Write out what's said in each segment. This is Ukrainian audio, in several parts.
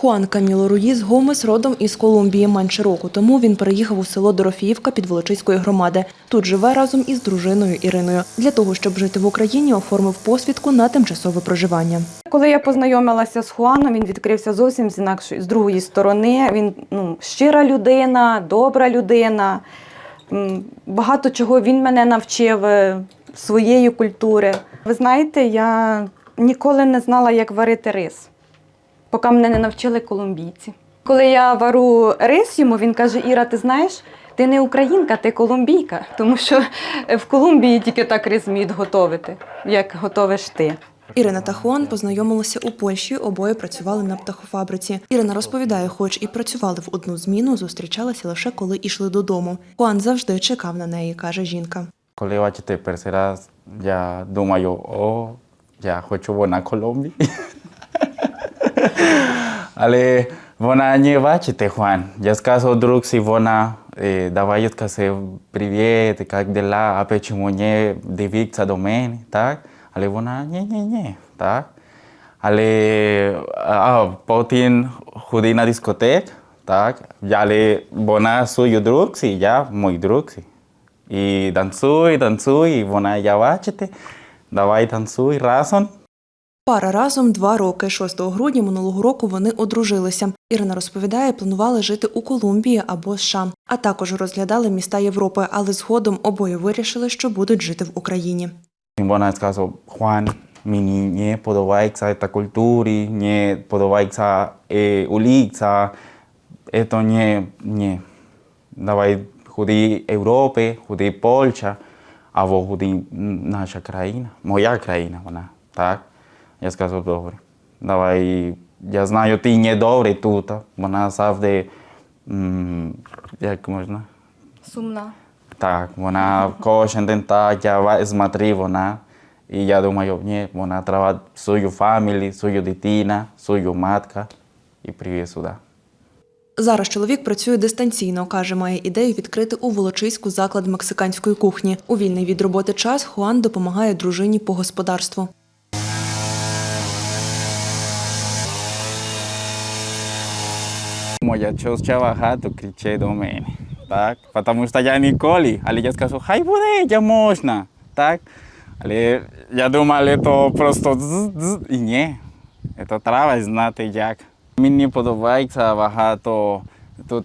Хуан Каміло Руїз Гомес родом із Колумбії менше року тому він переїхав у село Дорофіївка під Волочиської громади. Тут живе разом із дружиною Іриною. Для того, щоб жити в Україні, оформив посвідку на тимчасове проживання. Коли я познайомилася з Хуаном, він відкрився зовсім з інакшої з другої сторони. Він ну, щира людина, добра людина. Багато чого він мене навчив е, своєї культури. Ви знаєте, я ніколи не знала, як варити рис, поки мене не навчили колумбійці. Коли я вару рис йому, він каже: Іра, ти знаєш, ти не українка, ти колумбійка, тому що в Колумбії тільки так рис вміють готувати, як готовиш ти. Ірина та Хуан познайомилися у Польщі, обоє працювали на птахофабриці. Ірина розповідає, хоч і працювали в одну зміну, зустрічалися лише коли йшли додому. Хуан завжди чекав на неї, каже жінка. Коли я бачите перший раз, я думаю, о, я хочу вона Колумбії. Але вона не бачите, Хуан. Я скажу друзі, вона, е, давай я скажу привіт, як дела, а почему не дивіться до мене, так? Але вона, ні, ні, ні, так? Але а, потім ходив на дискотек, так? Але вона свої друзі, я мої друзі. І танцюй, танцюй, і вона, я бачите, давай танцюй разом. Пара разом два роки. 6 грудня минулого року вони одружилися. Ірина розповідає, планували жити у Колумбії або США, а також розглядали міста Європи, але згодом обоє вирішили, що будуть жити в Україні. Вона сказала, Juan, мені не подобається ця культура, не подобається е, улиця, це не, не. Давай ходи Європи, ходи Польща, або ходи наша країна, моя країна вона, так? Я сказав, добре, давай, я знаю, ти не добрий тут, вона завжди, як можна, Сумна. так, вона кожен день так, я смотрю вона. І я думаю, ні, вона треба свою фамілію, свою дитина, свою матка і привіз сюди. Зараз чоловік працює дистанційно. каже, має ідею відкрити у Волочиську заклад мексиканської кухні. У вільний від роботи час Хуан допомагає дружині по господарству. Багато кричить до мене, так? Тому що я ніколи, але я скажу, хай буде, я можна, так? Але я думав, це просто дз-дз, і ні, це треба знати як. Мені подобається багато тут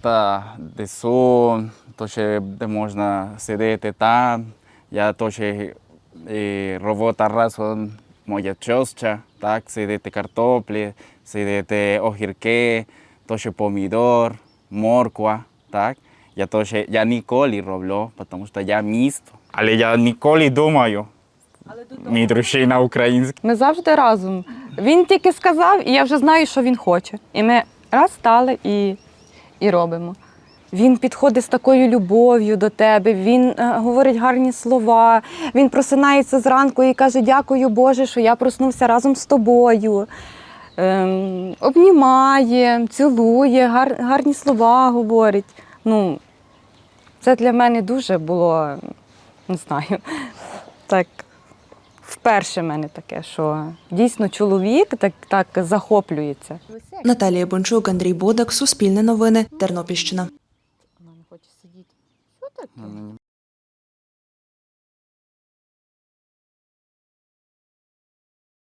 де сон, то ще де можна сидіти там. Я теж робота разом моя чоща, так, сидіти картоплі, сидіти огірки, то ще помідор, морква, так. Я теж я ніколи роблю, тому що я місто. Але я ніколи думаю, мій дружина українська. Ми завжди разом. Він тільки сказав, і я вже знаю, що він хоче. І ми раз стали і, і робимо. Він підходить з такою любов'ю до тебе, він е, говорить гарні слова, він просинається зранку і каже: Дякую Боже, що я проснувся разом з тобою. Ем, обнімає, цілує, гар, гарні слова говорить. Ну, це для мене дуже було, не знаю, так вперше в мене таке, що дійсно чоловік так, так захоплюється. Наталія Бончук, Андрій Бодак, Суспільне новини, Тернопільщина. Вона